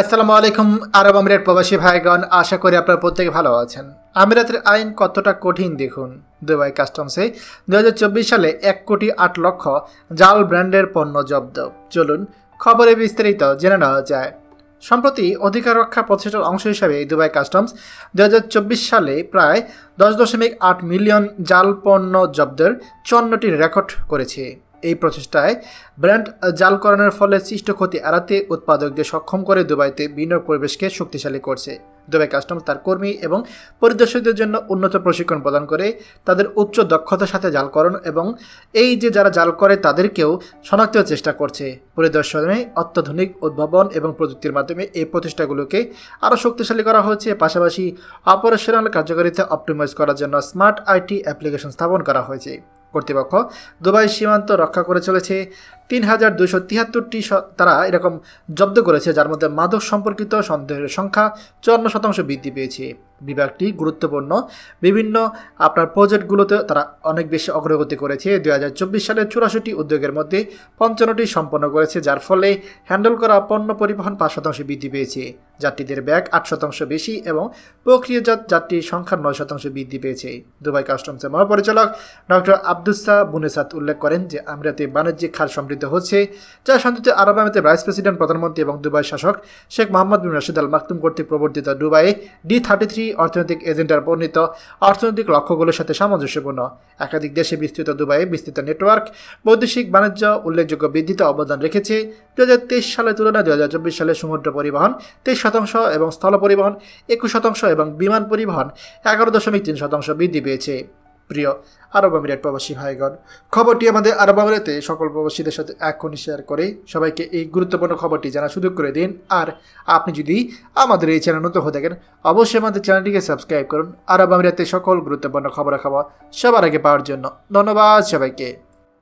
আসসালামু আলাইকুম, আরব আমিরাত প্রবাসী ভাইগণ, আশা করি আপনারা প্রত্যেকে ভালো আছেন। আমিরাতের আইন কতটা কঠিন দেখুন। দুবাই কাস্টমসে দু হাজার চব্বিশ সালে এক কোটি আট লক্ষ জাল ব্র্যান্ডের পণ্য জব্দ। চলুন খবরে বিস্তারিত জেনে নেওয়া যায়। সম্প্রতি অধিকার রক্ষা প্রচেষ্টার অংশ হিসাবে দুবাই কাস্টমস দু হাজার চব্বিশ সালে প্রায় দশ দশমিক আট মিলিয়ন জাল পণ্য জব্দের চুয়ান্নটি রেকর্ড করেছে। এই প্রচেষ্টায় ব্র্যান্ড জালকরণের ফলে সৃষ্ট ক্ষতি এড়াতে উৎপাদকদের সক্ষম করে দুবাইতে বিনিয়োগ পরিবেশকে শক্তিশালী করছে। দুবাই কাস্টমস তার কর্মী এবং পরিদর্শকদের জন্য উন্নত প্রশিক্ষণ প্রদান করে, তাদের উচ্চ দক্ষতার সাথে জালকরণ এবং এই যে যারা জাল করে তাদেরকেও শনাক্তের চেষ্টা করছে। পরিদর্শনে অত্যাধুনিক উদ্ভাবন এবং প্রযুক্তির মাধ্যমে এই প্রতিষ্ঠাগুলোকে আরও শক্তিশালী করা হয়েছে। পাশাপাশি অপারেশনাল কার্যকারিতা অপটিমাইজ করার জন্য স্মার্ট আইটি অ্যাপ্লিকেশন স্থাপন করা হয়েছে। কর্তৃপক্ষ দুবাই সীমান্ত রক্ষা করে চলেছে। তিন হাজার দুশো তিয়াত্তরটি তারা এরকম জব্দ করেছে, যার মধ্যে মাদক সম্পর্কিত সন্দেহের সংখ্যা চুয়ান্ন শতাংশ বৃদ্ধি পেয়েছে। বিভাগটি গুরুত্বপূর্ণ। বিভিন্ন আপনার প্রজেক্টগুলোতে তারা অনেক বেশি অগ্রগতি করেছে। দুই হাজার চব্বিশ সালে চুরাশিটি উদ্যোগের মধ্যে পঞ্চান্নটি সম্পন্ন করেছে, যার ফলে হ্যান্ডেল করা পণ্য পরিবহন পাঁচ শতাংশ বৃদ্ধি পেয়েছে। যাত্রীদের ব্যাগ আট শতাংশ বেশি এবং প্রক্রিয়াজাত যাত্রীর সংখ্যা নয় শতাংশ বৃদ্ধি পেয়েছে। দুবাই কাস্টমসের মহাপরিচালক ডক্টর আব্দুসা বুনেসাদ উল্লেখ করেন যে, আমিরাতে বাণিজ্যিক খাল সমৃদ্ধ হচ্ছে, যা শান্তিতে আরব আমিরাতের ভাইস প্রেসিডেন্ট, প্রধানমন্ত্রী এবং দুবাই শাসক শেখ মোহাম্মদ বিন রাশিদ আল মাকতুম কর্তৃক প্রবর্তিত দুবাইয়ে ডি থার্টি থ্রি অর্থনৈতিক এজেন্ডার বর্ণিত অর্থনৈতিক লক্ষ্যগুলোর সাথে সামঞ্জস্যপূর্ণ। একাধিক দেশে বিস্তৃত দুবাইয়ে বিস্তৃত নেটওয়ার্ক, বৈদেশিক বাণিজ্য, উল্লেখযোগ্য বৃদ্ধিতে অবদান রেখেছে। দু হাজার তেইশ সালের তুলনায় দু হাজার চব্বিশ সালে সমুদ্র পরিবহন তেইশ শতাংশ এবং স্থল পরিবহন একুশ শতাংশ এবং বিমান পরিবহন এগারো দশমিক তিন শতাংশ বৃদ্ধি পেয়েছে। প্রিয় আরব আমিরাত প্রবাসী ভাইগণ, খবরটি আমাদের আরব আমিরাতে সকল প্রবাসীদের সাথে এখনই শেয়ার করে সবাইকে এই গুরুত্বপূর্ণ খবরটি জানার সুযোগ করে দিন। আর আপনি যদি আমাদের এই চ্যানেল নতুন হয়ে থাকেন, অবশ্যই আমাদের চ্যানেলটিকে সাবস্ক্রাইব করুন। আরব আমিরাতে সকল গুরুত্বপূর্ণ খবরাখবর সবার আগে পাওয়ার জন্য ধন্যবাদ সবাইকে।